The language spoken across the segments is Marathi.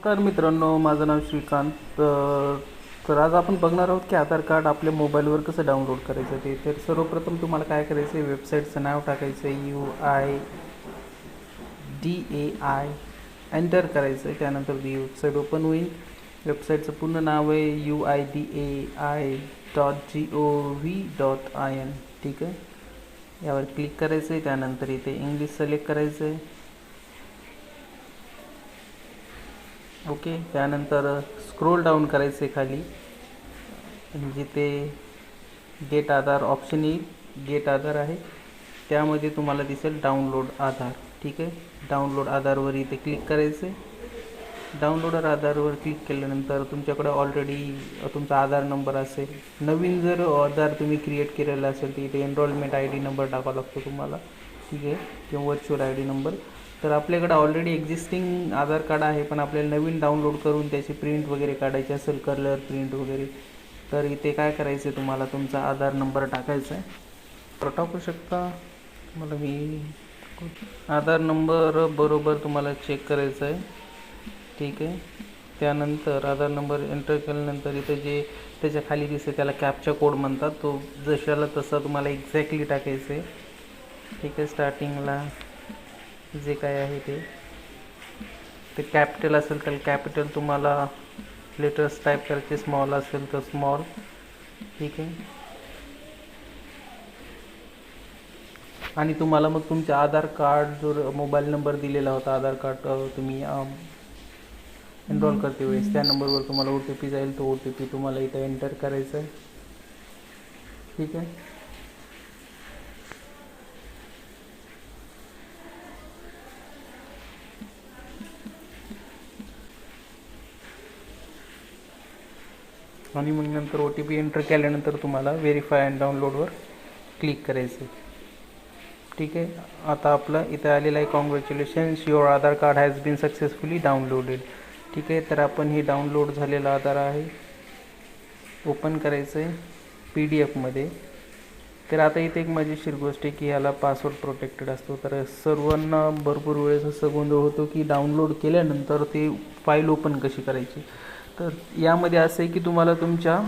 नमस्कार मित्रांनो माझं नाव श्रीकांत. तर आज आपण बघणार आहोत की आधार कार्ड आपल्या मोबाईलवर कसं डाउनलोड करायचं ते. तर सर्वप्रथम तुम्हाला काय करायचं आहे वेबसाईटचं नाव टाकायचं आहे U I D A I enter करायचं आहे. त्यानंतर ती वेबसाईट ओपन होईल. वेबसाईटचं पूर्ण नाव आहे U I D A I dot G O V dot I N ठीक आहे? यावर क्लिक करायचं आहे. त्यानंतर इथे इंग्लिश सिलेक्ट करायचं आहे. ओके त्यानंतर स्क्रोल डाऊन करायचं आहे खाली म्हणजे जिथे गेट आधार ऑप्शन येईल. गेट आधार आहे. त्यामध्ये तुम्हाला दिसेल डाउनलोड आधार. ठीक आहे? डाउनलोड आधारवर इथे क्लिक करायचं आहे डाउनलोडर आधारवर क्लिक केल्यानंतर तुमच्याकडे ऑलरेडी तुमचा आधार नंबर असेल. नवीन जर आधार तुम्ही क्रिएट केलेला असेल तर इथे एनरोलमेंट आय डी नंबर टाकावा लागतो तुम्हाला. ठीक आहे? किंवा व्हर्च्युअल आय डी नंबर तर आपल्याकडे ऑलरेडी एक्झिस्टिंग आधार कार्ड आहे पण आपल्याला नवीन डाउनलोड करून त्याची प्रिंट वगैरे काढायची असेल कलर प्रिंट वगैरे तर इथे काय करायचं आहे तुम्हाला? तुमचा आधार नंबर टाकायचा आहे. तर टाकू शकता? मला मी आधार नंबर बरोबर तुम्हाला चेक करायचं आहे. ठीक आहे. त्यानंतर आधार नंबर एंटर केल्यानंतर इथं जे त्याच्याखाली दिसते त्याला कॅपचा कोड म्हणतात. तो जशाला तसा तुम्हाला एक्झॅक्टली टाकायचं आहे ठीक आहे स्टार्टिंगला जे काय आहे ते. ते कॅपिटल असेल तर कॅपिटल तुम्हाला लेटर्स टाईप करायचे स्मॉल असेल तर स्मॉल ठीक आहे? आणि तुम्हाला मग तुमचे आधार कार्ड जो मोबाईल नंबर दिलेला होता आधार कार्ड तुम्ही एनरोल करते वेळेस त्या नंबरवर तुम्हाला ओ टी पी जाईल तो ओ टी पी तुम्हाला इथं एंटर करायचा आहे. ठीक आहे? आणि मग नंतर ओ टी पी एंटर केल्यानंतर तुम्हाला व्हेरीफाय अँड डाउनलोडवर क्लिक करायचं आहे. ठीक आहे? आता आपलं इथं आलेलं आहे congratulations your Aadhaar card has been successfully downloaded ठीक आहे? तर आपण हे डाउनलोड झालेलं आधार आहे. ओपन करायचं आहे पी डी एफमध्ये तर आता इथे एक मजेशीर गोष्ट आहे की ह्याला पासवर्ड प्रोटेक्टेड असतो. तर सर्वांना भरपूर वेळेस असं गोंधळ होतो की डाउनलोड केल्यानंतर ते फाईल ओपन कशी करायची? तर यामध्ये असं आहे की तुम्हाला तुमच्या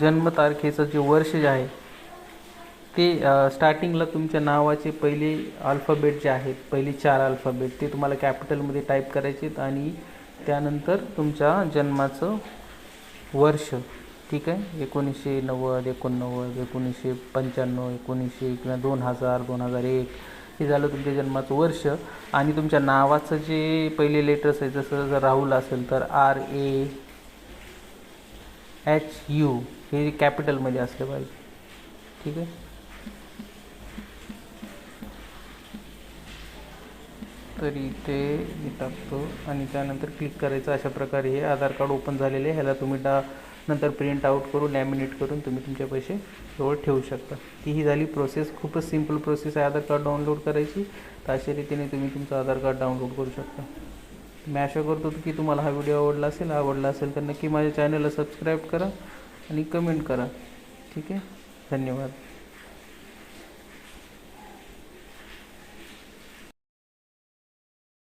जन्मतारखेचं जे वर्ष जे आहे ते स्टार्टिंगला तुमच्या नावाचे पहिले अल्फाबेट जे आहेत पहिले चार अल्फाबेट ते तुम्हाला कॅपिटलमध्ये टाईप करायचे आणि त्यानंतर तुमच्या जन्माचं वर्ष. ठीक आहे? एकोणीसशे नव्वद एकोणनव्वद एकोणीसशे पंच्याण्णव एकोणीसशे किंवा दोन हजार दोन हजार एक हे झालं तुमच्या जन्माचं वर्ष. आणि तुमच्या नावाचं जे पहिले लेटर्स आहे जसं जर राहुल असेल तर आर ए एच यू हे कॅपिटलमध्ये असलं पाहिजे. ठीक आहे? तर इथे मी टाकतो. आणि त्यानंतर क्लिक करायचं. अशा प्रकारे हे आधार कार्ड ओपन झालेले ह्याला तुम्ही डा नंतर प्रिंट आऊट करून लॅमिनेट करून तुम्ही तुमचे पैसे जवळ ठेवू शकता. ती ही झाली प्रोसेस खूपच सिंपल प्रोसेस आहे. आधार कार्ड डाउनलोड करायची. तर अशा रीतीने तुम्ही तुमचं आधार कार्ड डाउनलोड करू शकता. मी आशा करतो की तुम्हाला हा व्हिडिओ आवडला असेल. आवडला असेल तर नक्की माझ्या चॅनलला सबस्क्राईब करा आणि कमेंट करा. ठीक आहे? धन्यवाद.